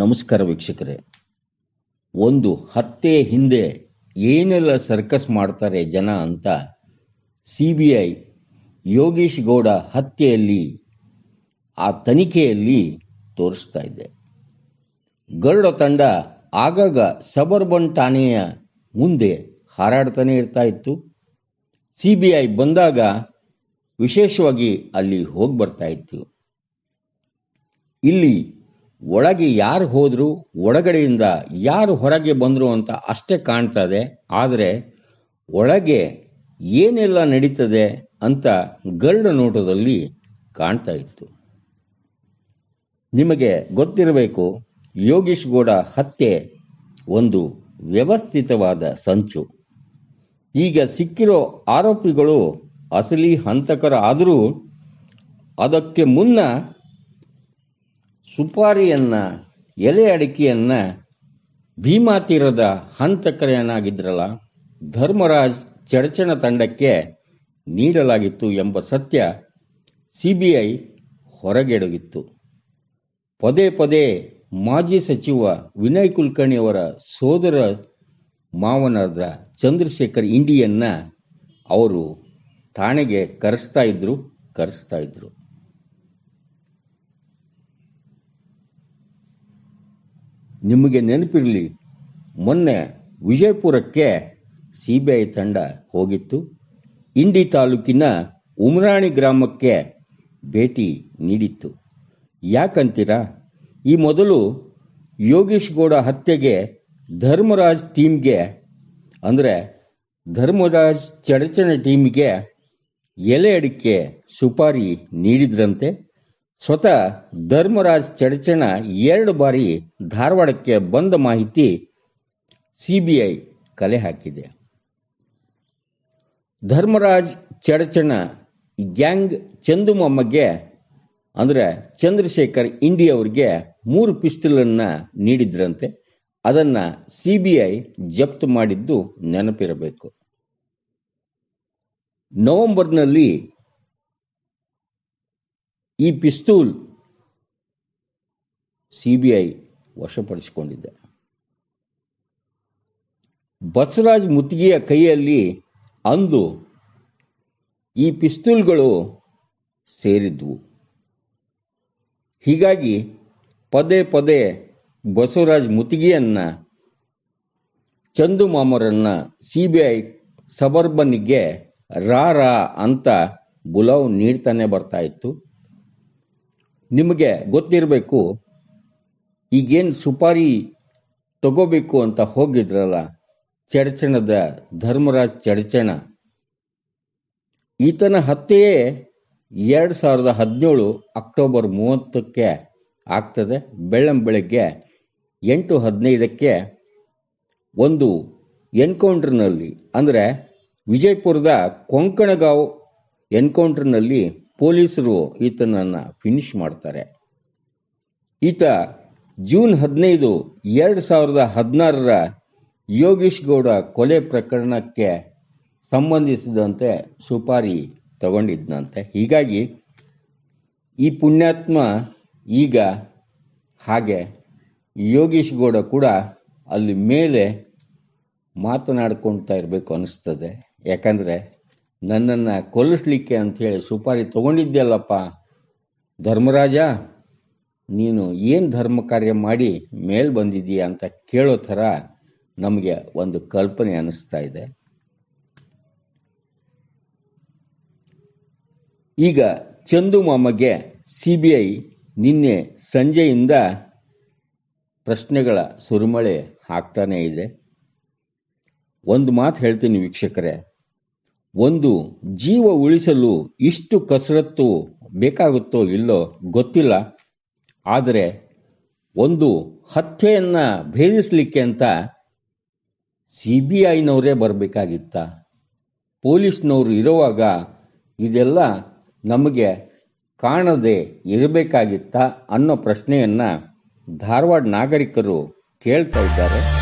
ನಮಸ್ಕಾರ ವೀಕ್ಷಕರೇ. ಒಂದು ಹತ್ತೆ ಹಿಂದೆ ಏನೆಲ್ಲ ಸರ್ಕಸ್ ಮಾಡ್ತಾರೆ ಜನ ಅಂತ C B I Yogesh Gowda ಹತ್ಯೆಯಲ್ಲಿ, ಆ ತನಿಖೆಯಲ್ಲಿ ತೋರಿಸ್ತಾ ಇದೆ. ಗರುಡ ತಂಡ ಆಗಾಗ ಸಬರ್ಬನ್ ಠಾಣೆಯ ಮುಂದೆ ಹಾರಾಡ್ತಾನೆ ಇರ್ತಾ ಇತ್ತು. ಸಿ ಬಿ ಐ ಬಂದಾಗ ವಿಶೇಷವಾಗಿ ಅಲ್ಲಿ ಹೋಗಿ ಬರ್ತಾ ಇತ್ತು. ಇಲ್ಲಿ ಒಳಗೆ ಯಾರು ಹೋದ್ರು, ಒಳಗಡೆಯಿಂದ ಯಾರು ಹೊರಗೆ ಬಂದರು ಅಂತ ಅಷ್ಟೇ ಕಾಣ್ತದೆ ಆದರೆ ಒಳಗೆ ಏನೆಲ್ಲ ನಡೀತದೆ ಅಂತ ಗರುಡ ನೋಟದಲ್ಲಿ ಕಾಣ್ತಾ ಇತ್ತು. ನಿಮಗೆ ಗೊತ್ತಿರಬೇಕು, ಯೋಗೀಶ್ ಗೌಡ ಹತ್ಯೆ ಒಂದು ವ್ಯವಸ್ಥಿತವಾದ ಸಂಚು. ಈಗ ಸಿಕ್ಕಿರೋ ಆರೋಪಿಗಳು ಅಸಲಿ ಹಂತಕರ ಆದರೂ ಅದಕ್ಕೆ ಮುನ್ನ ಸುಪಾರಿಯನ್ನ, ಎಲೆ ಅಡಿಕೆಯನ್ನ ಭೀಮಾತೀರದ ಹಂತಕರೇನಾಗಿದ್ರಲ್ಲ ಧರ್ಮರಾಜ್ ಚಡಚಣ ತಂಡಕ್ಕೆ ನೀಡಲಾಗಿತ್ತು ಎಂಬ ಸತ್ಯ ಸಿಬಿಐ ಹೊರಗೆಡಗಿತ್ತು ಪದೇ ಪದೇ ಮಾಜಿ ಸಚಿವ ವಿನಯ್ ಕುಲಕರ್ಣಿಯವರ ಸೋದರ ಮಾವನಾದ ಚಂದ್ರಶೇಖರ್ ಇಂಡಿಯನ್ನ ಅವರು ಠಾಣೆಗೆ ಕರೆಸ್ತಾ ಇದ್ದರು ಕರೆಸ್ತಾ ಇದ್ರು. ನಿಮಗೆ ನೆನಪಿರಲಿ, ಮೊನ್ನೆ ವಿಜಯಪುರಕ್ಕೆ ಸಿ ಬಿ ಐ ತಂಡ ಹೋಗಿತ್ತು. ಇಂಡಿ ತಾಲೂಕಿನ ಉಮರಾಣಿ ಗ್ರಾಮಕ್ಕೆ ಭೇಟಿ ನೀಡಿತ್ತು. ಯಾಕಂತೀರಾ? ಈ ಮೊದಲು ಯೋಗೇಶ್ ಗೌಡ ಹತ್ಯೆಗೆ ಧರ್ಮರಾಜ್ ಟೀಮ್ಗೆ, ಅಂದರೆ ಧರ್ಮರಾಜ್ ಚಡಚಣ ಟೀಮ್ಗೆ ಎಲೆ ಅಡಿಕೆ ಸುಪಾರಿ ನೀಡಿದ್ರಂತೆ. ಸ್ವತಃ ಧರ್ಮರಾಜ್ ಚಡಚಣ ಎರಡು ಬಾರಿ ಧಾರವಾಡಕ್ಕೆ ಬಂದ ಮಾಹಿತಿ ಸಿಬಿಐ ಕಲೆ ಹಾಕಿದೆ. ಧರ್ಮರಾಜ್ ಚಡಚಣ ಗ್ಯಾಂಗ್ ಚಂದುಮಮ್ಮಗೆ, ಅಂದರೆ ಚಂದ್ರಶೇಖರ್ ಇಂಡಿ ಅವರಿಗೆ ಮೂರು ಪಿಸ್ತಲನ್ನು ನೀಡಿದ್ರಂತೆ. ಅದನ್ನು ಸಿ ಬಿ ಐ ಜಪ್ತು ಮಾಡಿದ್ದು ನೆನಪಿರಬೇಕು. ನವೆಂಬರ್ನಲ್ಲಿ ಈ ಪಿಸ್ತೂಲ್ ಸಿಬಿಐ ವಶಪಡಿಸಿಕೊಂಡಿದೆ. ಬಸವರಾಜ್ ಮುತ್ತಿಗೆಯ ಕೈಯಲ್ಲಿ ಅಂದು ಈ ಪಿಸ್ತೂಲ್ಗಳು ಸೇರಿದ್ವು. ಹೀಗಾಗಿ ಪದೇ ಪದೇ ಬಸವರಾಜ್ ಮುತ್ತಿಗೆಯನ್ನ, ಚಂದು ಮಾಮರನ್ನ ಐ ಸಬರ್ಬನ್ನಿಗೆ ರಾ ರಾ ಅಂತ ಬುಲಾವ್ ನೀಡ್ತಾನೆ ಬರ್ತಾ ಇತ್ತು. ನಿಮಗೆ ಗೊತ್ತಿರಬೇಕು, ಈಗೇನು ಸುಪಾರಿ ತಗೋಬೇಕು ಅಂತ ಹೋಗಿದ್ರಲ್ಲ, ಚಡಚಣದ ಧರ್ಮರಾಜ್ ಚಡಚಣ. ಈತನ ಹತ್ಯೆಯೇ ಎರಡು ಸಾವಿರದ ಹದಿನೇಳು ಅಕ್ಟೋಬರ್ ಮೂವತ್ತಕ್ಕೆ ಆಗ್ತದೆ. ಬೆಳ್ಳಂ ಬೆಳಗ್ಗೆ ಎಂಟು ಹದಿನೈದಕ್ಕೆ ಒಂದು ಎನ್ಕೌಂಟ್ರ್ನಲ್ಲಿ, ಅಂದರೆ ವಿಜಯಪುರದ ಕೊಂಕಣಗಾಂವ್ ಎನ್ಕೌಂಟರ್ನಲ್ಲಿ ಪೊಲೀಸರು ಈತನನ್ನು ಫಿನಿಶ್ ಮಾಡ್ತಾರೆ. ಈತ ಜೂನ್ ಹದಿನೈದು, ಎರಡು ಸಾವಿರದ ಹದಿನಾರರ ಯೋಗೀಶ್ ಗೌಡ ಕೊಲೆ ಪ್ರಕರಣಕ್ಕೆ ಸಂಬಂಧಿಸಿದಂತೆ ಸುಪಾರಿ ತಗೊಂಡಿದ್ನಂತೆ. ಹೀಗಾಗಿ ಈ ಪುಣ್ಯಾತ್ಮ ಈಗ ಹಾಗೆ ಯೋಗೀಶ್ ಗೌಡ ಕೂಡ ಅಲ್ಲಿ ಮೇಲೆ ಮಾತನಾಡ್ಕೊಳ್ತಾ ಇರಬೇಕು ಅನಿಸ್ತದೆ ಯಾಕಂದರೆ ನನ್ನನ್ನು ಕೊಲ್ಲಿಸ್ಲಿಕ್ಕೆ ಅಂಥೇಳಿ ಸುಪಾರಿ ತಗೊಂಡಿದ್ದೆಯಲ್ಲಪ್ಪ ಧರ್ಮರಾಜ, ನೀನು ಏನು ಧರ್ಮ ಕಾರ್ಯ ಮಾಡಿ ಮೇಲ್ ಬಂದಿದ್ದೀಯ ಅಂತ ಕೇಳೋ ಥರ ನಮಗೆ ಒಂದು ಕಲ್ಪನೆ ಅನ್ನಿಸ್ತಾ ಇದೆ. ಈಗ ಚಂದು ಮಾಮಗೆ ಸಿ ಬಿ ಐ ನಿನ್ನೆ ಸಂಜೆಯಿಂದ ಪ್ರಶ್ನೆಗಳ ಸುರಿಮಳೆ ಹಾಕ್ತಾನೇ ಇದೆ. ಒಂದು ಮಾತು ಹೇಳ್ತೀನಿ ವೀಕ್ಷಕರೇ. ಒಂದು ಜೀವ ಉಳಿಸಲು ಇಷ್ಟು ಕಸರತ್ತು ಬೇಕಾಗುತ್ತೋ ಇಲ್ಲೋ ಗೊತ್ತಿಲ್ಲ. ಆದರೆ ಒಂದು ಹತ್ಯೆಯನ್ನು ಭೇದಿಸಲಿಕ್ಕೆ ಅಂತ ಸಿ ಬಿ ಐನವರೇ ಬರಬೇಕಾಗಿತ್ತ. ಪೊಲೀಸ್ನವರು ಇರುವಾಗ ಇದೆಲ್ಲ ನಮಗೆ ಕಾಣದೆ ಇರಬೇಕಾಗಿತ್ತ ಅನ್ನೋ ಪ್ರಶ್ನೆಯನ್ನು ಧಾರವಾಡ ನಾಗರಿಕರು ಕೇಳ್ತಾ ಇದ್ದಾರೆ.